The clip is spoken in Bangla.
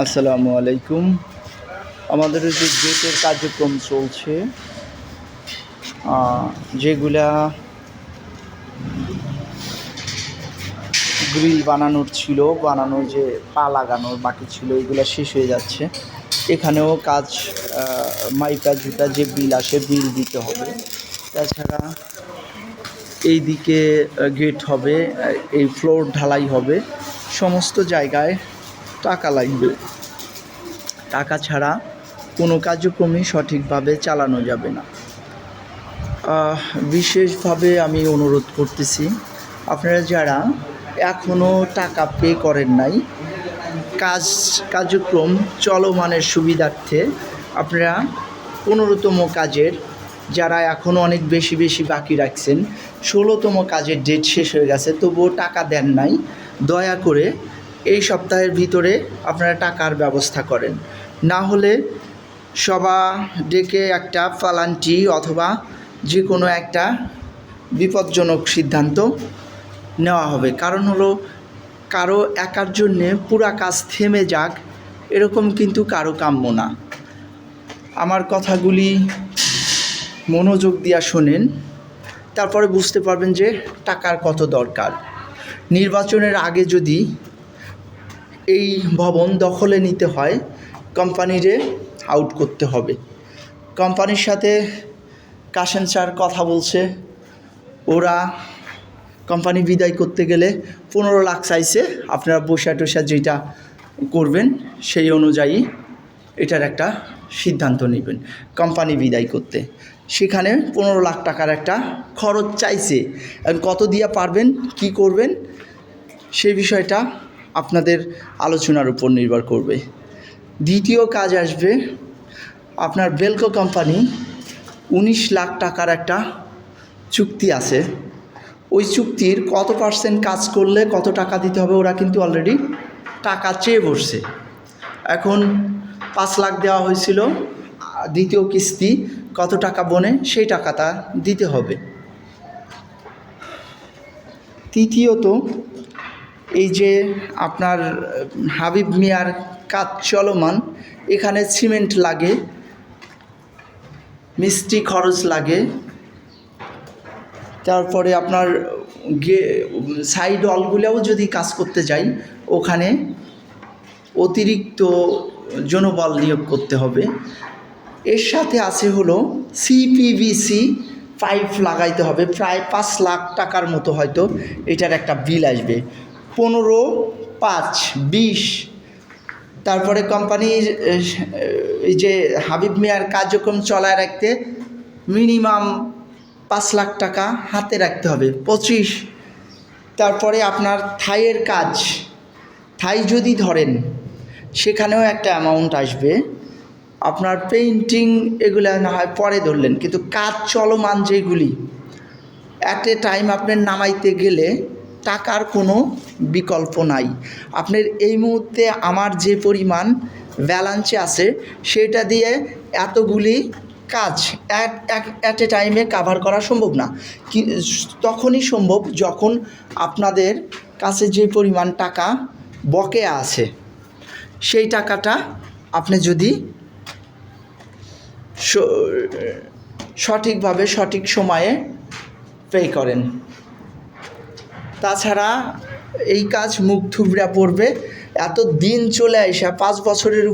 আসসালামু আলাইকুম। আমাদের যে গেটের কার্যক্রম চলছে যেগুলা গ্রিল বানানোর ছিল, বানানোর যে পা লাগানোর বাকি ছিল, এগুলো শেষ হয়ে যাচ্ছে। এখানেও কাজ মাইকা জুতা যে বিল আসে বিল দিতে হবে। তাছাড়া এই দিকে গেট হবে এই ফ্লোর ঢালাই হবে। সমস্ত জায়গায় টাকা লাগবে। টাকা ছাড়া কোনো কার্যক্রমই সঠিকভাবে চালানো যাবে না। বিশেষভাবে আমি অনুরোধ করতেছি, আপনারা যারা এখনও টাকা পে করেন নাই, কাজ, কার্যক্রম চলমানের সুবিধার্থে আপনারা পনেরোতম কাজের, যারা এখনও অনেক বেশি বেশি বাকি রাখছেন, ষোলোতম কাজের ডেট শেষ হয়ে গেছে, তবুও টাকা দেন নাই। দয়া করে এই সপ্তাহের ভিতরে আপনারা টাকার ব্যবস্থা করেন। না হলে সভা ডেকে একটা পালান্টি অথবা যে কোনো একটা বিপজ্জনক সিদ্ধান্ত নেওয়া হবে। কারণ হলো, কারও একার জন্যে পুরা কাজ থেমে যাক, এরকম কিন্তু কারও কাম্য না। আমার কথাগুলি মনোযোগ দিয়া শোনেন, তারপরে বুঝতে পারবেন যে টাকার কত দরকার। নির্বাচনের আগে যদি এই ভবন দখলে নিতে হয় কোম্পানিরে আউট করতে হবে। কোম্পানির সাথে কাশেন স্যার কথা বলছে। ওরা কোম্পানি বিদায় করতে গেলে পনেরো লাখ চাইছে। আপনারা বসা টসা যেটা করবেন সেই অনুযায়ী এটার একটা সিদ্ধান্ত নেবেন কোম্পানি বিদায় করতে। সেখানে পনেরো লাখ টাকার একটা খরচ চাইছে। কত দিয়া পারবেন, কি করবেন, সে বিষয়টা আপনাদের আলোচনার উপর নির্ভর করবে। দ্বিতীয় কাজ আসবে, আপনার বেলকো কোম্পানি উনিশ লাখ টাকার একটা চুক্তি আছে। ওই চুক্তির কত পার্সেন্ট কাজ করলে কত টাকা দিতে হবে ওরা কিন্তু অলরেডি টাকা চেয়ে বসছে। এখন পাঁচ লাখ দেওয়া হয়েছিল, দ্বিতীয় কিস্তি কত টাকা বনে সেই টাকাটা দিতে হবে। তৃতীয়ত এই যে আপনার হাবিব মিয়ার কাজ চলমান, এখানে সিমেন্ট লাগে, মিষ্টি খরচ লাগে, তারপরে আপনার গে সাইড অলগুলোও যদি কাজ করতে যাই, ওখানে অতিরিক্ত জনবল নিয়োগ করতে হবে। এর সাথে আছে হলো সিপিভিসি পাইপ লাগাইতে হবে, প্রায় পাঁচ লাখ টাকার মতো হয়তো এটার একটা বিল আসবে। পনেরো, পাঁচ, বিশ। তারপরে কোম্পানির এই যে হাবিব মিয়ার কার্যক্রম চলায় রাখতে মিনিমাম পাঁচ লাখ টাকা হাতে রাখতে হবে, পঁচিশ। তারপরে আপনার থাইয়ের কাজ, থাই যদি ধরেন, সেখানেও একটা অ্যামাউন্ট আসবে। আপনার পেইন্টিং এগুলো না হয় পরে ধরলেন, কিন্তু কাজ চলমান যেগুলি অ্যাট এ টাইম আপনার নামাইতে গেলে টাকার কোনো বিকল্প নাই। আপনার এই মুহূর্তে আমার যে পরিমাণ ব্যালান্সে আছে, সেটা দিয়ে এতগুলি কাজ অ্যাট এ টাইমে কাভার করা সম্ভব না। কি, তখনই সম্ভব যখন আপনাদের কাছে যে পরিমাণ টাকা বকেয়া আছে, সেই টাকাটা আপনি যদি সঠিকভাবে সঠিক সময়ে পে করেন। তাছাড়া এই কাজ মুখ থুবড়া পড়বে। এত দিন চলে আইসা পাঁচ বছরের